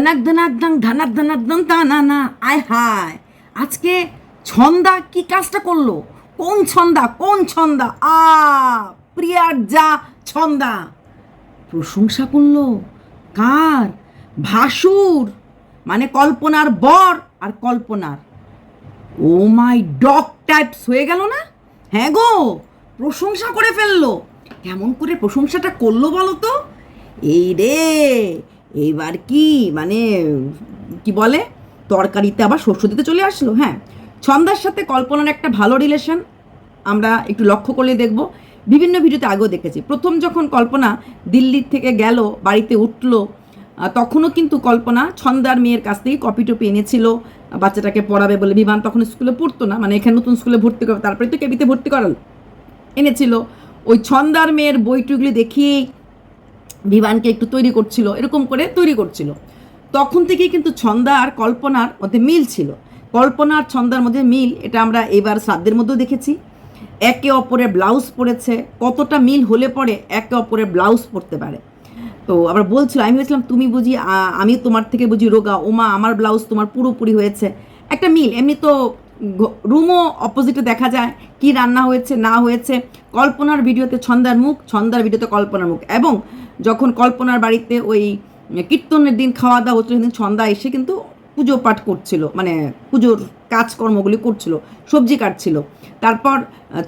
না না আয় হায়, আজকে ছন্দা কি কাজটা করল? কোন ছন্দা কোন ছন্দা? আ, প্রিয়ার যা ছন্দা। প্রশংসা করল। কার? ভাসুর মানে কল্পনার বর আর কল্পনার। ও মাই ডগ টাইপস হয়ে গেল না? হ্যাঁ গো, প্রশংসা করে ফেলল। কেমন করে প্রশংসাটা করল বলো তো? এই রে এইবার কি মানে কি বলে? তরকারিতে আবার শস্য দিতে চলে আসলো হ্যাঁ? ছন্দার সাথে কল্পনার একটা ভালো রিলেশন আমরা একটু লক্ষ্য করলে দেখব। বিভিন্ন ভিডিওতে আগেও দেখেছি। প্রথম যখন কল্পনা দিল্লির থেকে গেল, বাড়িতে উঠল তখনও কিন্তু কল্পনা ছন্দার মেয়ের কাছ থেকে কপি টপি এনেছিল, বাচ্চাটাকে পড়াবে বলে। বিমান তখন স্কুলে পড়তো না মানে এখানে নতুন স্কুলে ভর্তি করবে তারপরে তো কেবিতে ভর্তি করালো। এনেছিল। ওই ছন্দার মেয়ের বইটুগুলি দেখিয়েই বিমানকে একটু তৈরি করছিল, এরকম করে তৈরি করছিল। তখন থেকেই কিন্তু ছন্দা আর কল্পনার মধ্যে মিল ছিল। কল্পনা আর ছন্দার মধ্যে মিল, এটা আমরা এবার শ্রাদ্ধের মধ্যেও দেখেছি। একে অপরের ব্লাউজ পরেছে, কতটা মিল হলে পরে একে অপরের ব্লাউজ পরতে পারে। তো আবার বলছিল, আমি ভেবেছিলাম তুমি বুঝি আমি তোমার থেকে বুঝি রোগা, ওমা, আমার ব্লাউজ তোমার পুরোপুরি হয়েছে। একটা মিল, এমনি তো রুমও অপোজিটে দেখা যায়, কি রান্না হয়েছে, না হয়েছে। কল্পনার ভিডিওতে ছন্দার মুখ, ছন্দার ভিডিওতে কল্পনার মুখ। এবং যখন কল্পনার বাড়িতে ওই কীর্তনের দিন খাওয়া দাওয়া হচ্ছিল সেদিন ছন্দা এসে কিন্তু পুজো পাঠ করছিল মানে পুজোর কাজকর্মগুলি করছিল, সবজি কাটছিল। তারপর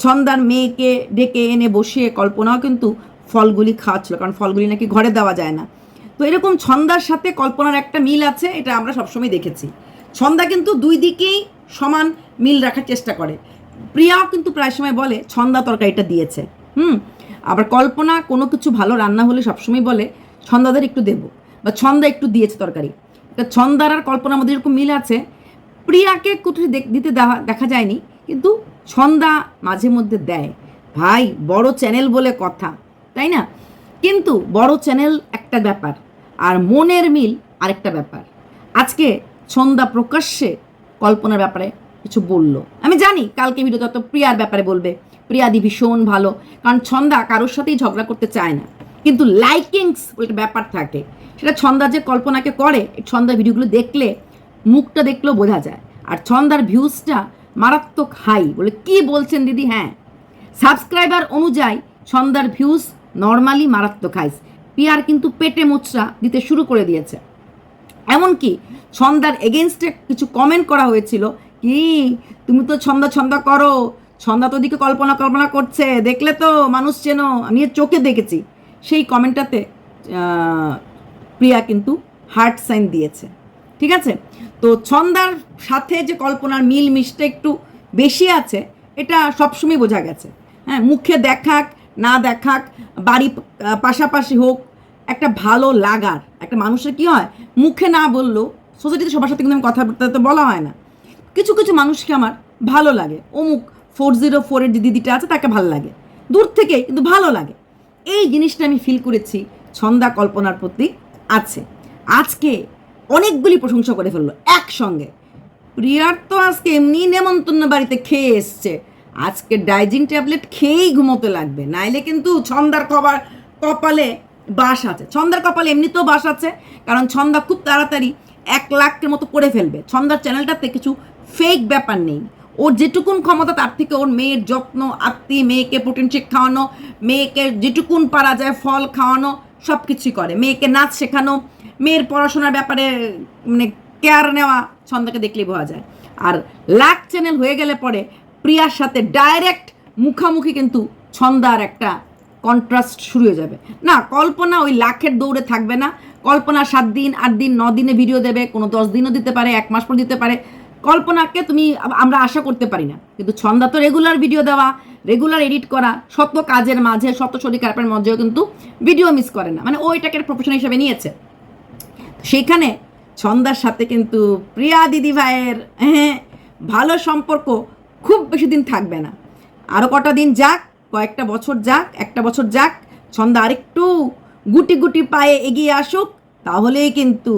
ছন্দার মেয়েকে ডেকে এনে বসিয়ে কল্পনাও কিন্তু ফলগুলি খাওয়াচ্ছিল, কারণ ফলগুলি নাকি ঘরে দেওয়া যায় না। তো এরকম ছন্দার সাথে কল্পনার একটা মিল আছে, এটা আমরা সবসময় দেখেছি। ছন্দা কিন্তু দুই দিকেই সমান মিল রাখার চেষ্টা করে। প্রিয়াও কিন্তু প্রায় সময় বলে, ছন্দা তরকারিটা দিয়েছে। হুম? আবার কল্পনা কোনো কিছু ভালো রান্না হলে সবসময় বলে, ছন্দাদের একটু দেবো বা, ছন্দা একটু দিয়েছে তরকারি তা ছন্দার আর কল্পনার মধ্যে এরকম মিল আছে। প্রিয়াকে কুঠি দিতে দেওয়া, দেখা যায়নি, কিন্তু ছন্দা মাঝে মধ্যে দেয়। ভাই, বড় চ্যানেল বলে কথা, তাই না? কিন্তু বড় চ্যানেল একটা ব্যাপার, আর মনের মিল আরেকটা ব্যাপার। আজকে ছন্দা প্রকাশ্যে কল্পনার ব্যাপারে কিছু বলল। আমি জানি কালকে ভিডিও তত প্রিয়ার ব্যাপারে বলবে। প্রিয়াদি ভীষণ ভালো। কারণ ছন্দা কারোর সাথেই ঝগড়া করতে চায় না। কিন্তু লাইকিংস একটা ব্যাপার থাকে। সেটা ছন্দা যে কল্পনাকে করে, এই ছন্দার ভিডিওগুলো দেখলে মুখটা দেখলেও বোঝা যায়। আর ছন্দার ভিউজটা মারাত্মক হাই বলে কি বলছেন দিদি? হ্যাঁ। সাবস্ক্রাইবার অনুযায়ী ছন্দার ভিউজ নর্মালি মারাত্মক হাইস পিয়ার কিন্তু পেটে মোচড়া দিতে শুরু করে দিয়েছে। এমনকি ছন্দার এগেনস্টে কিছু কমেন্ট করা হয়েছিল, কি, তুমি তো ছন্দা ছন্দা করো ছন্দা তো দিকে কল্পনা কল্পনা করছে। দেখলে তো মানুষ চেনো আমি চোখে দেখেছি। সেই কমেন্টটাতে প্রিয়া কিন্তু হার্ট সাইন দিয়েছে। ঠিক আছে? তো ছন্দার সাথে যে কল্পনার মিল মিশটা একটু বেশি আছে, এটা সবসময় বোঝা গেছে। হ্যাঁ মুখে দেখাক, না দেখাক, বাড়ি পাশাপাশি হোক, একটা ভালো লাগার। একটা মানুষের কি হয়, মুখে না বললেও সোসাইটিতে সবার সাথে কিন্তু আমি কথাবার্তা তো বলা হয় না। কিছু কিছু মানুষকে আমার ভালো লাগে। অমুক ফোর জিরো ফোরের যে দিদিটা আছে, তাকে ভালো লাগে। দূর থেকে কিন্তু ভালো লাগে। এই জিনিসটা আমি ফিল করেছি ছন্দা কল্পনার প্রতি আছে। আজকে অনেকগুলি প্রশংসা করে ফেলল একসঙ্গে। প্রিয়ার তো আজকে এমনি নেমন্তন্ন বাড়িতে খেয়ে এসছে। আজকে ডাইজিং ট্যাবলেট খেয়েই ঘুমোতে লাগবে। নাইলে কিন্তু ছন্দার কবার কপালে বাস আছে। ছন্দার কপালে এমনিতেও বাস আছে, কারণ ছন্দা খুব তাড়াতাড়ি এক লাখের মতো করে ফেলবে। ছন্দার চ্যানেলটাতে কিছু ফেক ব্যাপার নেই। ওর যেটুকুন ক্ষমতা, তার থেকে ওর মেয়ের যত্ন আত্মি মেয়েকে প্রোটিন শেক খাওয়ানো, মেয়েকে যেটুকুন পারা যায় ফল খাওয়ানো সব কিছুই করে। মেয়েকে নাচ শেখানো, মেয়ের পড়াশোনার ব্যাপারে মানে কেয়ার নেওয়া, ছন্দাকে দেখলেই বোঝা যায়। আর লাখ চ্যানেল হয়ে গেলে পরে প্রিয়ার সাথে ডাইরেক্ট মুখামুখি কিন্তু ছন্দার একটা কন্ট্রাস্ট শুরু হয়ে যাবে। না, কল্পনা ওই লাখের দৌড়ে থাকবে না। কল্পনা সাত দিন, আট দিন, ন দিনে ভিডিও দেবে, কোনো দশ দিনও দিতে পারে, এক মাস পর দিতে পারে। কল্পনাকে তুমি আমরা আশা করতে পারি না। কিন্তু ছন্দা তো রেগুলার ভিডিও দেওয়া রেগুলার এডিট করা, শত কাজের মাঝে, শত শরীর খারাপের মধ্যেও কিন্তু ভিডিও মিস করে না। মানে ও এটাকে প্রফেশন হিসেবে নিয়েছে। সেইখানে ছন্দার সাথে কিন্তু প্রিয়া দিদি ভাইয়ের হ্যাঁ ভালো সম্পর্ক খুব বেশি দিন থাকবে না। আরও কটা দিন যাক, কয়েকটা বছর যাক, একটা বছর যাক, ছন্দা আরেকটু গুটি গুটি পায়ে এগিয়ে আসুক, তাহলেই কিন্তু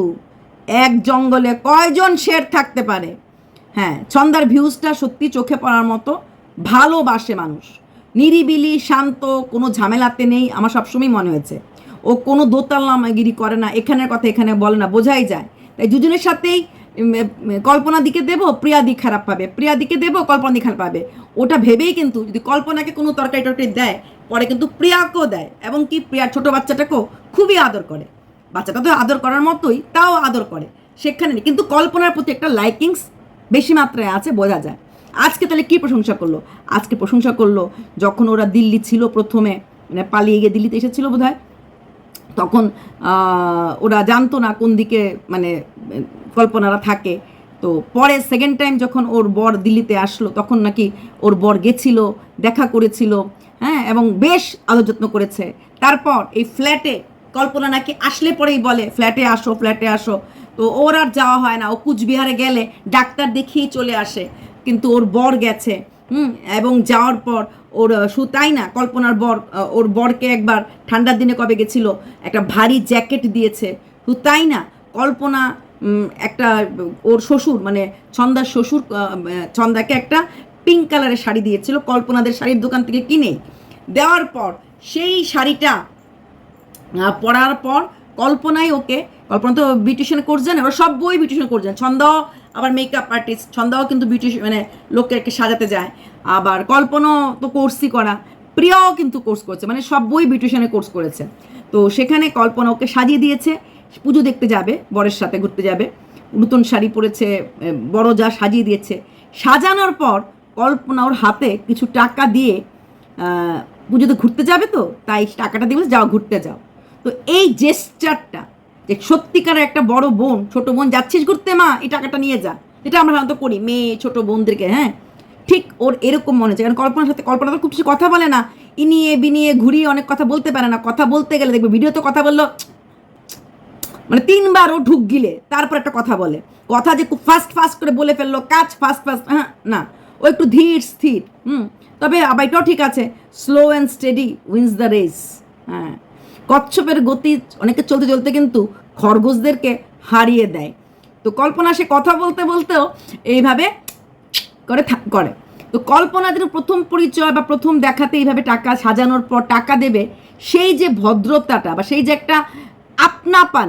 এক জঙ্গলে কয়জন শের থাকতে পারে? হ্যাঁ ছন্দার ভিউজটা সত্যি চোখে পড়ার মতো ভালোবাসে মানুষ। নিরিবিলি, শান্ত, কোনো ঝামেলাতে নেই, আমার সবসময় মনে হয়েছে। ও কোনো দোতাল্লামাগিরি করে না, এখানের কথা এখানে বলে না, বোঝাই যায়। তাই দুজনের সাথেই কল্পনা দিকে দেবো প্রিয়া দিক খারাপ পাবে। প্রিয়া দিকে দেবো কল্পনা দিক খারাপ পাবে। ওটা ভেবেই কিন্তু যদি কল্পনাকে কোনো তরকারি টরকারি দেয়, পরে কিন্তু প্রিয়াকেও দেয়। এবং কি প্রিয়ার ছোট বাচ্চাটাকেও খুবই আদর করে। বাচ্চাটা তো আদর করার মতোই, তাও আদর করে। সেখানে। কিন্তু কল্পনার প্রতি একটা লাইকিংস বেশি মাত্রায় আছে, বোঝা যায়। আজকে তাহলে কি প্রশংসা করল? আজকে প্রশংসা করল যখন ওরা দিল্লি ছিল প্রথমে মানে পালিয়ে গিয়ে দিল্লিতে এসেছিল বোধ তখন ওরা জানতো না কোন দিকে মানে কল্পনারা থাকে। তো পরে সেকেন্ড টাইম যখন ওর বর দিল্লিতে আসলো, তখন নাকি ওর বর গেছিল, দেখা করেছিল হ্যাঁ এবং বেশ আদর যত্ন করেছে। তারপর এই ফ্ল্যাটে কল্পনা নাকি আসলে পরেই বলে ফ্ল্যাটে আসো ফ্ল্যাটে আসো। তো ওর আর যাওয়া হয় না। ও কুচবিহারে গেলে ডাক্তার দেখিয়েই চলে আসে। কিন্তু ওর বর গেছে হুম? এবং যাওয়ার পর ওর আহ, শুধু তাই না? কল্পনার বর ওর বরকে একবার ঠান্ডার দিনে কবে গেছিল? একটা ভারী জ্যাকেট দিয়েছে। শুধু তাই না? কল্পনা একটা ওর শ্বশুর মানে ছন্দার শ্বশুর ছন্দাকে একটা পিঙ্ক কালারের শাড়ি দিয়েছিল। কল্পনাদের শাড়ির দোকান থেকে কিনে। দেওয়ার পর সেই শাড়িটা পরার পর কল্পনাই ওকে কল্পনা তো বিউটিশিয়ান কোর্স জানে ওরা সব বই বিউটিশিয়ান কোর্স জানে ছন্দাও আবার মেকআপ আর্টিস্ট ছন্দাও কিন্তু বিউটিশিয়ান মানে লোককে সাজাতে যায়। আবার কল্পনাও তো কোর্সই করা। প্রিয়াও কিন্তু কোর্স করছে মানে সব বই বিউটিশিয়ানের কোর্স করেছে। তো সেখানে কল্পনা ওকে সাজিয়ে দিয়েছে। পুজো দেখতে যাবে, বরের সাথে ঘুরতে যাবে। নতুন শাড়ি পরেছে বড় যা সাজিয়ে দিয়েছে। সাজানোর পর কল্পনা ওর হাতে কিছু টাকা দিয়ে পুজোতে ঘুরতে যাবে তো? তাই টাকাটা দিয়ে যাও ঘুরতে যাও। তো এই জেস্টারটা যে সত্যিকার একটা বড় বোন, ছোট বোন যাচ্ছিস ঘুরতে, মা? এই টাকাটা নিয়ে যা। এটা আমরা সাধারণত করি, মেয়ে, ছোট বোনদেরকে হ্যাঁ? ঠিক ওর এরকম মনে হচ্ছে, কারণ কল্পনার সাথে, কল্পনা তো খুব বেশি কথা বলে না। ইনিয়ে, বিনিয়ে, ঘুরিয়ে অনেক কথা বলতে পারে না। কথা বলতে গেলে দেখবে ভিডিওতে কথা বলল মানে তিনবার ও ঢুক গিলে, তারপর একটা কথা বলে। কথা যে খুব ফাস্ট ফাস্ট করে বলে ফেলল, কাজ ফাস্ট ফাস্ট হ্যাঁ না। ও একটু ধীর, স্থির, হুম? তবে আবার এটাও ঠিক আছে slow and steady wins the race হ্যাঁ। কচ্ছপের গতি অনেকে চলতে চলতে কিন্তু খরগোশদেরকে হারিয়ে দেয়। তো কল্পনা সে কথা বলতে বলতেও এইভাবে করে করে। তো কল্পনাদের প্রথম পরিচয় বা প্রথম দেখাতে এইভাবে টাকা সাজানোর পর টাকা দেবে, সেই যে ভদ্রতাটা বা সেই যে একটা আপনাপান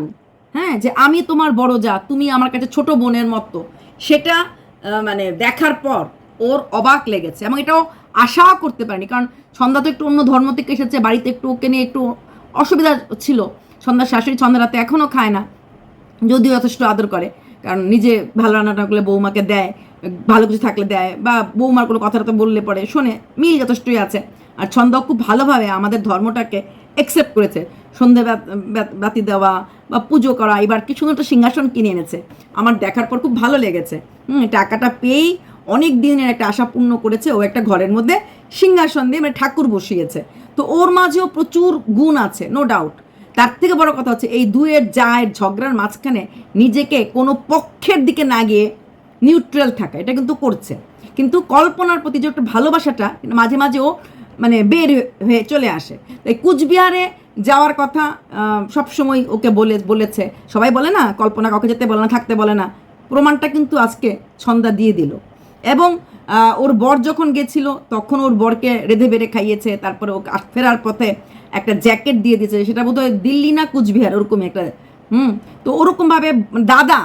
হ্যাঁ যে আমি তোমার বড় যা, তুমি আমার কাছে ছোট বোনের মতো, সেটা মানে দেখার পর ওর অবাক লেগেছে এবং এটাও আশাও করতে পারেনি। কারণ সন্ধ্যা তো একটু অন্য ধর্ম থেকে এসেছে, বাড়িতে একটু ওকে নিয়ে একটু অসুবিধা ছিল। সন্ধ্যার শাশুড়ি সন্ধ্যা রাতে এখনও খায় না। যদিও যথেষ্ট আদর করে। কারণ নিজে ভালো রান্নাটা করলে বৌমাকে দেয়, ভালো কিছু থাকলে দেয় বা বৌমার কোনো কথাটা বললে পরে শোনে, মিল যথেষ্টই আছে। আর ছন্দ খুব ভালোভাবে আমাদের ধর্মটাকে অ্যাকসেপ্ট করেছে। সন্ধে বাতি দেওয়া বা পুজো করা, এবার কি সুন্দর একটা সিংহাসন কিনে এনেছে। আমার দেখার পর খুব ভালো লেগেছে। হুম, টাকাটা পেয়েই অনেক দিনের একটা আশা পূর্ণ করেছে, ও একটা ঘরের মধ্যে সিংহাসন দিয়ে মানে ঠাকুর বসিয়েছে। তো ওর মাঝেও প্রচুর গুণ আছে নো ডাউট তার থেকে বড় কথা হচ্ছে, এই দুয়ের জায়ের ঝগড়ার মাঝখানে নিজেকে কোনো পক্ষের দিকে না গিয়ে নিউট্রাল থাকা, এটা কিন্তু করছে। কিন্তু কল্পনার প্রতি যে একটা ভালোবাসাটা, মাঝে মাঝে ও মানে বের হয়ে চলে আসে। তাই কুচবিহারে যাওয়ার কথা সব সময় ওকে বলে, বলেছে। সবাই বলে না, কল্পনা কাউকে যেতে বলে না, থাকতে বলে না। প্রমাণটা কিন্তু আজকে ছন্দা দিয়ে দিল। এবং ওর বর যখন গেছিল, তখন ওর বরকে রেঁধে বেড়ে খাইয়েছে, তারপরে ও ফেরার পথে একটা জ্যাকেট দিয়ে দিয়েছে, সেটা বোধহয় দিল্লি না কুচবিহার, ওরকমই একটা, হুম? তো ওরকমভাবে দাদা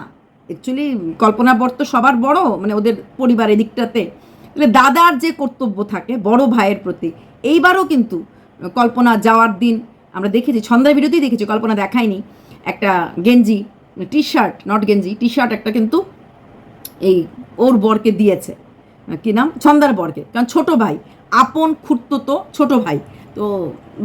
অ্যাকচুয়ালি কল্পনা বর তো সবার বড় মানে ওদের পরিবার এদিকটাতে, তাহলে দাদার যে কর্তব্য থাকে বড় ভাইয়ের প্রতি, এইবারও কিন্তু কল্পনা যাওয়ার দিন, আমরা দেখেছি ছন্দার ভিডিওতেই দেখেছি, কল্পনা দেখায়নি, একটা গেঞ্জি টি শার্ট নট গেঞ্জি টি শার্ট একটা কিন্তু এই ওর বরকে দিয়েছে। কি নাম? ছন্দার বরকে। কারণ ছোট ভাই। আপন খুঁড়তো ছোট ভাই। তো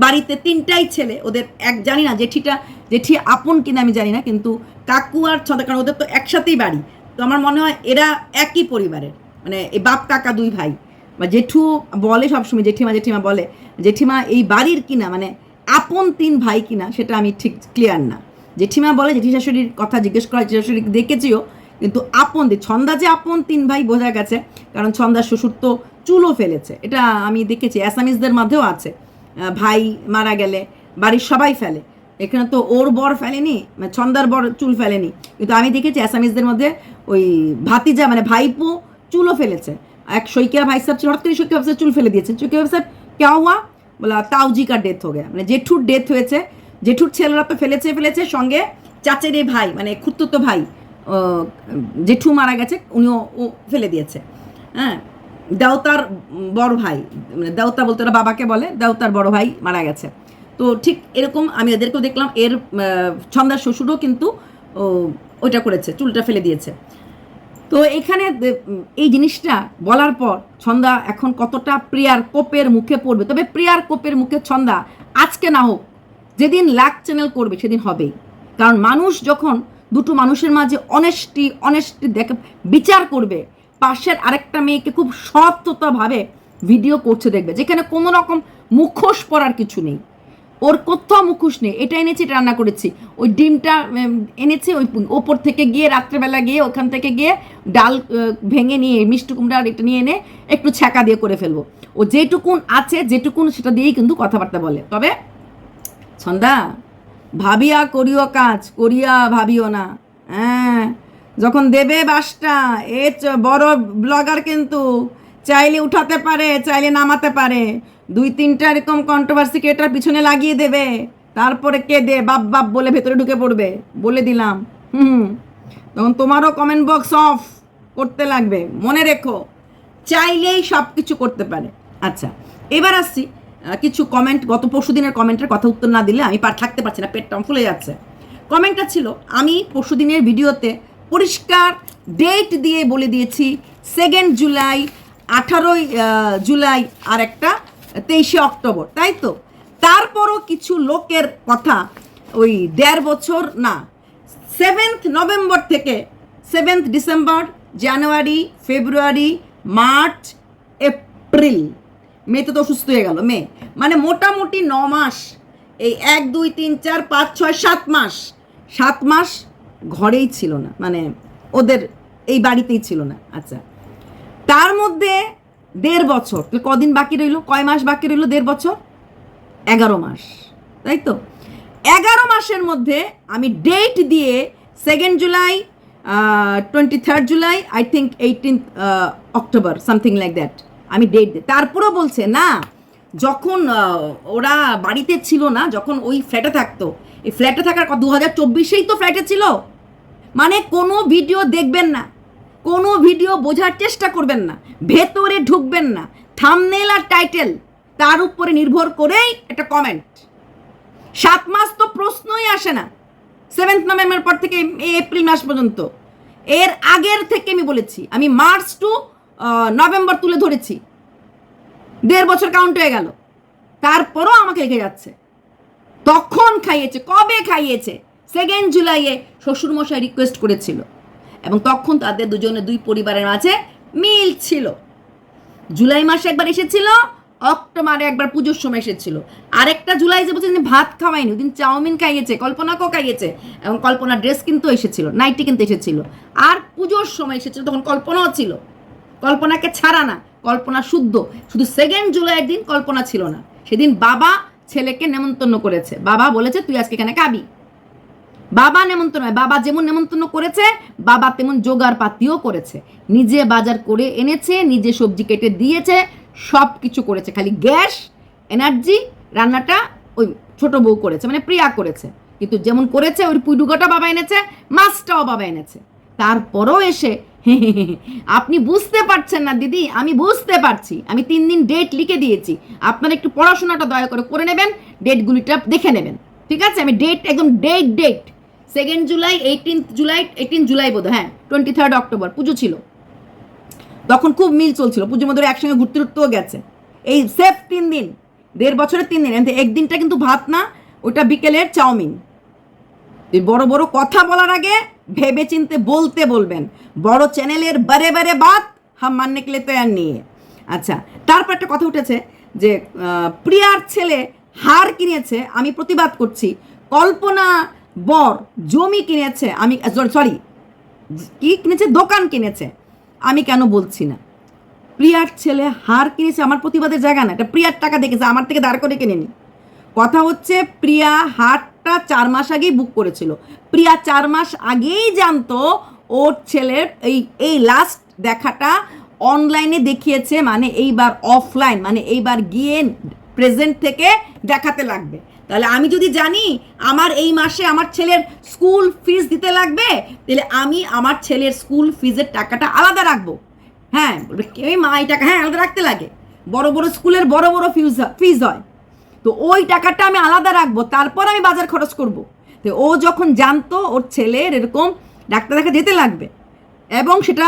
বাড়িতে তিনটাই ছেলে। ওদের এক জানি না জেঠিটা, জেঠি আপন কিনা আমি জানি না, কিন্তু কাকু আর ছন্দা কারণ ওদের তো একসাথেই বাড়ি। তো আমার মনে হয় এরা একই পরিবারের। মানে এই বাপ, কাকা দুই ভাই। বা জেঠু বলে সবসময়, জেঠিমা জেঠিমা বলে। জেঠিমা এই বাড়ির কিনা মানে আপন তিন ভাই কিনা, সেটা আমি ঠিক ক্লিয়ার না। জেঠিমা বলে, জেঠি শাশুড়ির কথা জিজ্ঞেস করা, জেঠি শাশুড়ি দেখেছিও কিন্তু আপন দি, ছন্দা যে আপন, তিন ভাই বোঝা গেছে। কারণ ছন্দার শ্বশুর তো চুলও ফেলেছে। এটা আমি দেখেছি অ্যাসামিসদের মধ্যেও আছে। ভাই মারা গেলে, বাড়ির সবাই ফেলে। এখানে তো ওর বর ফেলেনি মানে ছন্দার বর চুল ফেলেনি। কিন্তু আমি দেখেছি অ্যাসামিসদের মধ্যে ওই ভাতিজা মানে ভাইপো চুলও ফেলেছে। এক শৈকিয়া ভাই সাহেব হঠাৎ করে শৈকিয়া ভাই চুল ফেলে দিয়েছে। শৈকিয়া ভাই সাহেব ক্যা হুয়া বলা তাউজি কার ডেথ হয়ে গেয়া মানে জেঠুর ডেথ হয়েছে। জেঠুর ছেলেরা তো ফেলেছে ফেলেছে। সঙ্গে চাচের ভাই মানে খুঁড়তো ভাই। জেঠু মারা গেছে, উনিও ও ফেলে দিয়েছে। হ্যাঁ দেওতার বড় ভাই মানে দেওতা বলতে ওরা বাবাকে বলে দেওতার বড় ভাই মারা গেছে। তো ঠিক এরকম আমি এদেরকেও দেখলাম, এর ছন্দার শ্বশুরও কিন্তু ওইটা করেছে, চুলটা ফেলে দিয়েছে। তো এখানে এই জিনিসটা বলার পর ছন্দা এখন কতটা প্রিয়ার কোপের মুখে পড়বে। তবে প্রিয়ার কোপের মুখে ছন্দা আজকে না হোক, যেদিন লাক চ্যানেল করবে সেদিন হবেই। কারণ মানুষ যখন দুটো মানুষের মাঝে অনেস্টি অনেস্টি দেখে বিচার করবে। পাশের আরেকটা মেয়েকে খুব সততাভাবে ভিডিও করছে দেখবে, যেখানে কোনো রকম মুখোশ পরার কিছু নেই। ওর কোথাও মুখোশ নেই। এটা এনেছি, এটা রান্না করেছি। ওই ডিমটা এনেছি, ওই ওপর থেকে গিয়ে রাত্রেবেলা গিয়ে ওখান থেকে গিয়ে ডাল ভেঙে নিয়ে, মিষ্টি কুমড়া এটা নিয়ে এনে একটু ছ্যাঁকা দিয়ে করে ফেলব। ও যেটুকুন আছে, যেটুকুন সেটা দিয়েই কিন্তু কথাবার্তা বলে। তবে ছন্দা ভাবিয়া করিও কাজ, করিয়া ভাবিও না। হ্যাঁ যখন দেবে বাসটা, এ বড় ব্লগার কিন্তু চাইলে উঠাতে পারে, চাইলে নামাতে পারে। দুই তিনটা এরকম কন্ট্রোভার্সিকে এটার পিছনে লাগিয়ে দেবে। তারপরে কে দে, বাপ বাপ বলে ভেতরে ঢুকে পড়বে, বলে দিলাম। হুম, তখন তোমারও কমেন্ট বক্স অফ করতে লাগবে। মনে রেখো, চাইলেই সব কিছু করতে পারে। আচ্ছা এবার আসছি। কিছু কমেন্ট গত পরশু দিনের কমেন্টের কথা উত্তর না দিলে আমি পার থাকতে পারছি না পেটটা ফুলে যাচ্ছে। কমেন্টটা ছিল, আমি পরশু দিনের ভিডিওতে পরিষ্কার ডেট দিয়ে বলে দিয়েছি সেকেন্ড জুলাই আঠারোই জুলাই আর একটা তেইশে অক্টোবর তাই তো? তারপরও কিছু লোকের কথা ওই দেড় বছর না সেভেন্থ নভেম্বর থেকে seventh December January February March April মেতে তো অসুস্থ হয়ে গেল, মেয়ে। মানে মোটামুটি ন মাস, এই এক, দুই, তিন, চার, পাঁচ, ছয়, সাত মাস সাত মাস ঘরেই ছিল না মানে ওদের এই বাড়িতেই ছিল না আচ্ছা। তার মধ্যে দেড় বছর কদিন বাকি রইল? কয় মাস বাকি রইল দেড় বছর? এগারো মাস, তাই তো? এগারো মাসের মধ্যে আমি ডেট দিয়ে second July twenty third July I think eighteen October something like that আমি ডেট তারপরেও বলছে, না, যখন ওরা বাড়িতে ছিল না, যখন ওই ফ্ল্যাটে থাকতো, এই ফ্ল্যাটে থাকার দু হাজার চব্বিশেই তো ফ্ল্যাটে ছিল। মানে কোনো ভিডিও দেখবেন না, কোনো ভিডিও বোঝার চেষ্টা করবেন না, ভেতরে ঢুকবেন না থামনেল আর টাইটেল তার উপরে নির্ভর করেই একটা কমেন্ট সাত মাস তো প্রশ্নই আসে না সেভেন্থ নভেম্বর পর থেকে এপ্রিল মাস পর্যন্ত। এর আগের থেকে আমি বলেছি, আমি মার্চ টু নভেম্বর তুলে ধরেছি। দেড় বছর কাউন্ট হয়ে গেল। তারপরও আমাকে রেখে যাচ্ছে। তখন খাইয়েছে, কবে খাইয়েছে? সেকেন্ড জুলাইয়ে শ্বশুরমশাই রিকোয়েস্ট করেছিল। এবং তখন তাদের দুজনে দুই পরিবারের মাঝে মিল ছিল। জুলাই মাসে একবার এসেছিল, অক্টোবরে একবার পুজোর সময় এসেছিল। আরেকটা জুলাই যে বলছে ভাত খাওয়ায়নি, ওদিন চাউমিন খাইয়েছে কল্পনাকেও খাইয়েছে, এবং কল্পনা ড্রেস কিন্তু এসেছিল নাইটি কিন্তু এসেছিল। আর পুজোর সময় এসেছিল, তখন কল্পনাও ছিল। কল্পনাকে ছাড়া না, কল্পনা শুদ্ধ। শুধু সেকেন্ড জুলাইয়ের দিন কল্পনা ছিল না। সেদিন বাবা ছেলেকে নেমন্তন্ন করেছে। বাবা বলেছে, তুই আজকে এখানে খাবি? বাবা নেমন্তন্ন বাবা যেমন নেমন্তন্ন করেছে, বাবা তেমন জোগাড় পাতিও করেছে। নিজে বাজার করে এনেছে, নিজে সবজি কেটে দিয়েছে সব কিছু করেছে। খালি গ্যাস, এনার্জি, রান্নাটা ওই ছোট বউ করেছে মানে প্রিয়া করেছে। কিন্তু যেমন করেছে, ওই পুইডুগাটা বাবা এনেছে, মাছটাও বাবা এনেছে। তারপরও এসে, আপনি বুঝতে পারছেন না দিদি, আমি বুঝতে পারছি। আমি তিন দিন ডেট লিখে দিয়েছি। আপনারা একটু পড়াশোনাটা দয়া করে করে নেবেন ডেটগুলিটা দেখে নেবেন। ঠিক আছে? আমি ডেট একদম date date second July eighteen July eighteen July বোধ হ্যাঁ টোয়েন্টি থার্ড অক্টোবর পুজো ছিল। তখন খুব মিল চলছিল, পুজোর মধ্যে একসঙ্গে ঘুরতে ঘুরতেও গেছে। এই সেফ তিন দিন, দেড় বছরের তিন দিন একদিনটা কিন্তু ভাত না, ওটা বিকেলের চাউমিন। বড় বড় কথা বলার আগে ভেবে চিনতে বলতে বলবেন। বড় চ্যানেলের বারে বারে বাদ হাম মাননে কে তৈয়ার নিয়ে আচ্ছা তারপর একটা কথা উঠেছে যে প্রিয়ার ছেলে হার কিনেছে, আমি প্রতিবাদ করছি। কল্পনা বর জমি কিনেছে, আমি সরি কি কিনেছে? দোকান কিনেছে। আমি কেন বলছি না? প্রিয়ার ছেলে হার কিনেছে আমার প্রতিবাদের জায়গা না, এটা প্রিয়ার টাকা দেখেছে, আমার থেকে দাঁড় করে কিনে নি কথা হচ্ছে, প্রিয়া হাটটা চার মাস আগেই বুক করেছিল। প্রিয়া চার মাস আগেই জানতো ওর ছেলের এই এই লাস্ট দেখাটা অনলাইনে দেখিয়েছে মানে এইবার অফলাইন মানে এইবার গিয়ে প্রেজেন্ট থেকে দেখাতে লাগবে। তাহলে আমি যদি জানি আমার এই মাসে আমার ছেলের স্কুল ফিস দিতে লাগবে, তাহলে আমি আমার ছেলের স্কুল ফিজের টাকাটা আলাদা রাখব। হ্যাঁ মা, এই টাকা হ্যাঁ আলাদা রাখতে লাগে। বড় বড় স্কুলের বড় বড় ফিউজ ফিজ হয়। তো ওই টাকাটা আমি আলাদা রাখব, তারপর আমি বাজার খরচ করব। তো ও যখন জানতো, ওর ছেলের এরকম ডাক্তার দেখা যেতে লাগবে, এবং সেটা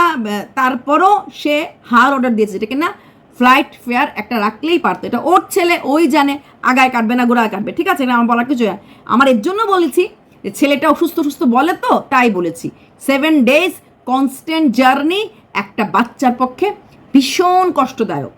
তারপরও সে হার অর্ডার দিয়েছে যেটা কিনা ফ্লাইট ফেয়ার একটা রাখলেই পারতো। এটা ওর ছেলে ওই জানে, আগায় কাটবে না গোড়ায় কাটবে, ঠিক আছে? এটা আমার বলার কিছু। আমার এর জন্য বলেছি যে ছেলেটা অসুস্থ অসুস্থ বলে তো, তাই বলেছি। সেভেন ডেজ কনস্ট্যান্ট জার্নি একটা বাচ্চার পক্ষে ভীষণ কষ্টদায়ক,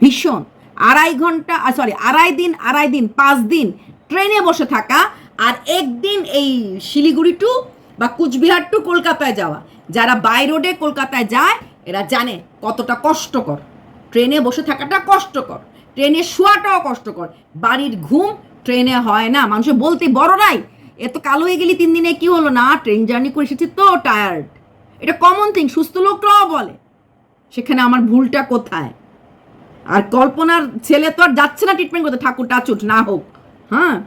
ভীষণ। আড়াই ঘণ্টা সরি আড়াই দিন আড়াই দিন, পাঁচ দিন ট্রেনে বসে থাকা আর একদিন এই শিলিগুড়ি টু বা কুচবিহার টু কলকাতায় যাওয়া। যারা বাই রোডে কলকাতায় যায়, এরা জানে কতটা কষ্টকর। ট্রেনে বসে থাকাটা কষ্টকর। ট্রেনে শোয়াটাও কষ্টকর। বাড়ির ঘুম ট্রেনে হয় না। মানুষ বলতে বড়রাই এ তো কালো হয়ে গেলি তিন দিনে কি হলো? না, ট্রেন জার্নি করে এসেছি তো টায়ার্ড এটা কমন থিং সুস্থ লোকরাও বলে। সেখানে আমার ভুলটা কোথায়? আর কল্পনার ছেলে তো আর যাচ্ছে না ট্রিটমেন্ট করতে ঠাকুর টাচুট না হোক। হ্যাঁ?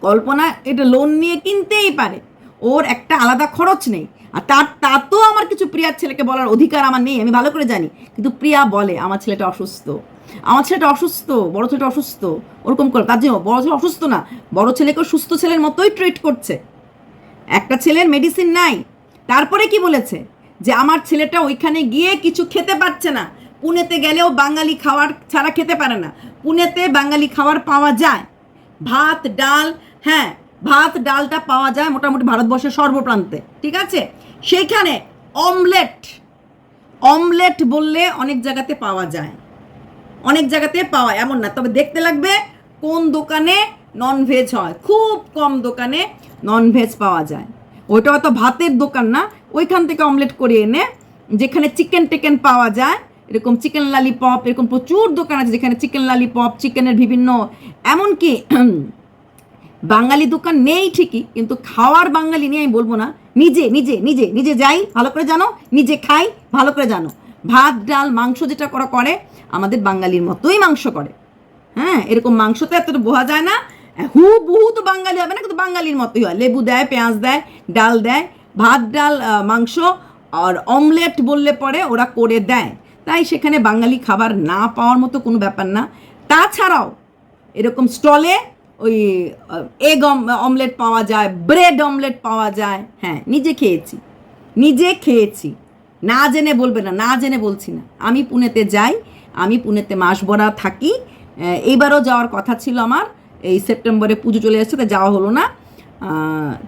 কল্পনা এটা লোন নিয়ে কিনতেই পারে। ওর একটা আলাদা খরচ নেই। আর তার, তা তো আমার কিছু প্রিয়ার ছেলেকে বলার অধিকার আমার নেই, আমি ভালো করে জানি। কিন্তু প্রিয়া বলে, আমার ছেলেটা অসুস্থ। আমার ছেলেটা অসুস্থ, বড় ছেলেটা অসুস্থ। ওরকম করে, তার জন্য বড় ছেলে অসুস্থ না, বড় ছেলেকেও সুস্থ ছেলের মতোই ট্রিট করছে। একটা ছেলের মেডিসিন নাই। তারপরে কি বলেছে? যে আমার ছেলেটা ওইখানে গিয়ে কিছু খেতে পারছে না। পুনেতে গেলেও বাঙালি খাবার ছাড়া খেতে পারে না। পুনেতে বাঙালি খাবার পাওয়া যায়। ভাত, ডাল হ্যাঁ ভাত, ডালটা পাওয়া যায় মোটামুটি ভারতবর্ষের সর্বপ্রান্তে, ঠিক আছে? সেইখানে অমলেট অমলেট বললে অনেক জায়গাতে পাওয়া যায়। অনেক জায়গাতে পাওয়া, এমন না, তবে দেখতে লাগবে কোন দোকানে নন ভেজ হয়। খুব কম দোকানে নন ভেজ পাওয়া যায়। ওইটা হয়তো ভাতের দোকান না, ওইখান থেকে অমলেট করে এনে যেখানে চিকেন টেকেন পাওয়া যায় এরকম চিকেন লালিপপ এরকম প্রচুর দোকান আছে যেখানে চিকেন লালিপপ চিকেনের বিভিন্ন, এমনকি বাঙালি দোকান নেই ঠিকই, কিন্তু খাওয়ার বাঙালি নিয়ে আমি বলব না। নিজে নিজে নিজে নিজে যাই, ভালো করে জানো, নিজে খাই, ভালো করে জানো। ভাত, ডাল, মাংস যেটা করা করে, আমাদের বাঙালির মতোই মাংস করে। হ্যাঁ এরকম মাংস তো এতটা বোঝা যায় না। হু, বহু তো বাঙালি হবে না, কিন্তু বাঙালির মতোই হয়। লেবু দেয়, পেঁয়াজ দেয়, ডাল দেয়, ভাত, ডাল মাংস, আর অমলেট বললে পরে ওরা করে দেয়। তাই সেখানে বাঙালি খাবার না পাওয়ার মতো কোনো ব্যাপার না। তাছাড়াও এরকম স্টলে ওই এগ অমলেট পাওয়া যায় ব্রেড অমলেট পাওয়া যায়। হ্যাঁ নিজে খেয়েছি। নিজে খেয়েছি। না জেনে বলবে না না জেনে বলছি না। আমি পুনেতে যাই, আমি পুনেতে মাস ভরা থাকি। এইবারও যাওয়ার কথা ছিল আমার। এই সেপ্টেম্বরে পুজো চলে এসেছে, তা যাওয়া হলো না।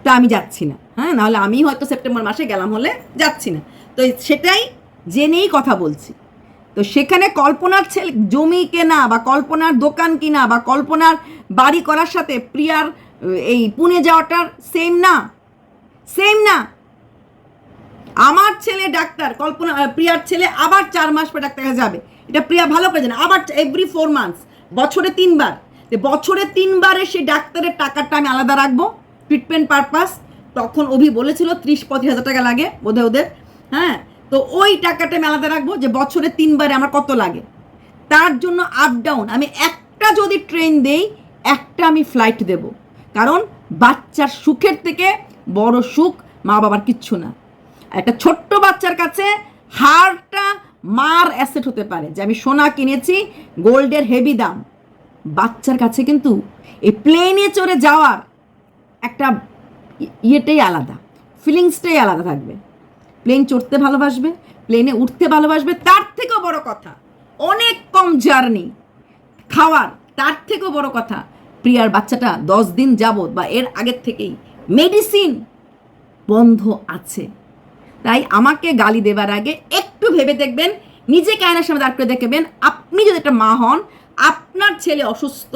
তা আমি যাচ্ছি না। হ্যাঁ নাহলে আমি হয়তো সেপ্টেম্বর মাসে গেলাম হলে যাচ্ছি না। তো সেটাই জেনেই কথা বলছি। তো সেখানে কল্পনার ছেলে, জমি কেনা বা কল্পনার দোকান কিনা বা কল্পনার বাড়ি করার সাথে প্রিয়ার এই পুনে যাওয়াটার সেম না। সেম না। আমার ছেলে ডাক্তার, কল্পনা প্রিয়ার ছেলে আবার চার মাস পর ডাক্তার কাছে যাবে। এটা প্রিয়া ভালো করে জানে। আবার এভরি ফোর মান্থস বছরে তিনবার। বছরে তিনবারে সেই ডাক্তারের টাকাটা আমি আলাদা রাখব ট্রিটমেন্ট পারপাস তখন অভি বলেছিল ত্রিশ পঁচিশ হাজার টাকা লাগে বোধহয় ওদের। হ্যাঁ? তো ওই টাকাটা আলাদা রাখব যে বছরে তিনবারে আমার কত লাগে। তার জন্য আপ ডাউন আমি একটা যদি ট্রেন দেই, একটা আমি ফ্লাইট দেব। কারণ বাচ্চার সুখের থেকে বড় সুখ মা বাবার কিচ্ছু না। একটা ছোট্ট বাচ্চার কাছে হারটা মার অ্যাসেট হতে পারে। যে আমি সোনা কিনেছি, গোল্ডের হেভি দাম। বাচ্চার কাছে কিন্তু এই প্লেনে চড়ে যাওয়ার একটা ইয়েটাই আলাদা ফিলিংসটাই আলাদা থাকবে। প্লেন চড়তে ভালোবাসবে প্লেনে উঠতে ভালোবাসবে, তার থেকেও বড় কথা, অনেক কম জার্নি খাওয়ার, তার থেকেও বড় কথা, প্রিয়ার বাচ্চাটা দশ দিন যাবত বা এর আগের থেকেই মেডিসিন বন্ধ আছে। তাই আমাকে গালি দেবার আগে একটু ভেবে দেখবেন নিজেকে আয়নার সামনে দাঁড় করে দেখবেন? আপনি যদি একটা মা হন, আপনার ছেলে অসুস্থ,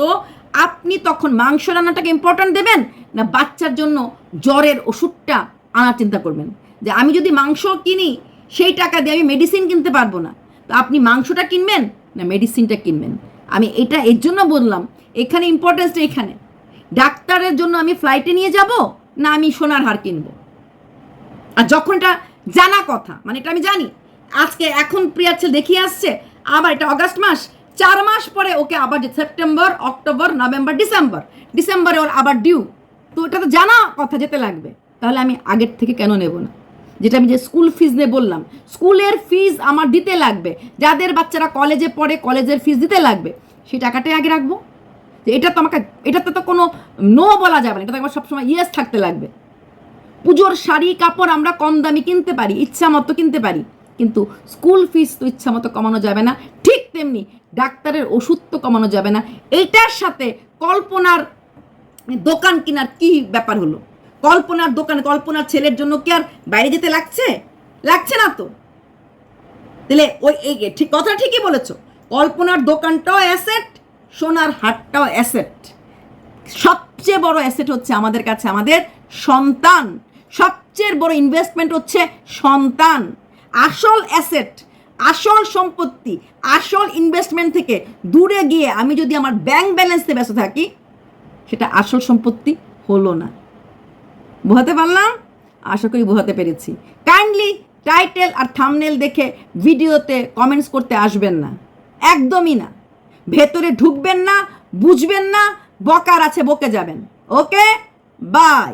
আপনি তখন মাংস রান্নাটাকে ইম্পর্ট্যান্ট দেবেন না বাচ্চার জন্য জ্বরের ওষুধটা আনার চিন্তা করবেন? যে আমি যদি মাংস কিনি, সেই টাকা দিয়ে আমি মেডিসিন কিনতে পারব না। তো আপনি মাংসটা কিনবেন না মেডিসিনটা কিনবেন? আমি এটা এর জন্য বললাম, এখানে ইম্পর্টেন্সটা এখানে। ডাক্তারের জন্য আমি ফ্লাইটে নিয়ে যাব না আমি সোনার হার কিনবো? আর যখন এটা জানা কথা মানে এটা আমি জানি, আজকে এখন প্রিয়ার ছেলে দেখিয়ে আসছে, আবার এটা অগাস্ট মাস, চার মাস পরে ওকে আবার সেপ্টেম্বর, অক্টোবর, নভেম্বর, ডিসেম্বর, ডিসেম্বরে ওর আবার ডিউ তো এটা তো জানা কথা যেতে লাগবে। তাহলে আমি আগের থেকে কেন নেব না? যেটা আমি যে স্কুল ফিজ নিয়ে বললাম স্কুলের ফিজ আমার দিতে লাগবে। যাদের বাচ্চারা কলেজে পড়ে কলেজের ফিজ দিতে লাগবে, সেই টাকাটাই আগে রাখব। এটা তো আমাকে, এটাতে তো কোনো নো বলা যাবে না এটা তো আমার সবসময় ইয়েস থাকতে লাগবে। পুজোর শাড়ি, কাপড় আমরা কম দামি কিনতে পারি, ইচ্ছা মতো কিনতে পারি, কিন্তু স্কুল ফিস তো ইচ্ছা মতো কমানো যাবে না। ঠিক তেমনি ডাক্তারের ওষুধ তো কমানো যাবে না। এইটার সাথে কল্পনার দোকান কেনার কী ব্যাপার হলো? কল্পনার দোকানে, কল্পনার ছেলের জন্য কি আর বাইরে যেতে লাগছে? লাগছে না তো। তাহলে ওই এই ঠিক কথা ঠিকই বলেছ। কল্পনার দোকানটাও অ্যাসেট সোনার হাটটাও অ্যাসেট সবচেয়ে বড় অ্যাসেট হচ্ছে আমাদের কাছে আমাদের সন্তান। সবচেয়ে বড় ইনভেস্টমেন্ট হচ্ছে সন্তান। আসল অ্যাসেট আসল সম্পত্তি, আসল ইনভেস্টমেন্ট থেকে দূরে গিয়ে আমি যদি আমার ব্যাংক ব্যালেন্সে ব্যস্ত থাকি, সেটা আসল সম্পত্তি হলো না। বোঝাতে পারলাম? আশা করি বোঝাতে পেরেছি। কাইন্ডলি টাইটেল আর থামনেল দেখে ভিডিওতে কমেন্টস করতে আসবেন না। একদমই না। ভেতরে ঢুকবেন না, বুঝবেন না, বকার আছে, বকে যাবেন। Okay bye